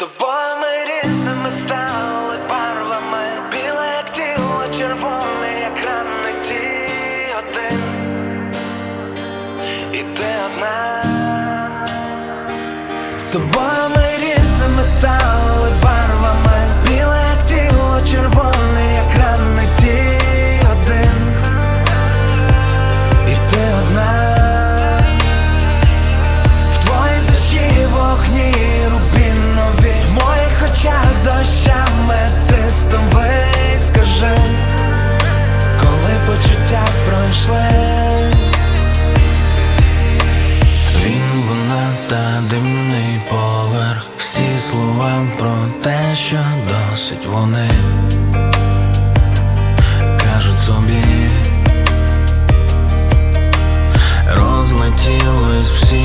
тобою ми різними стали барвами. Біле, як тіло, червоне, як ранний ті один І ти одна. З тобою ми різними стали Всі слова про те, що досить вони Кажуть собі. Розлетілись всі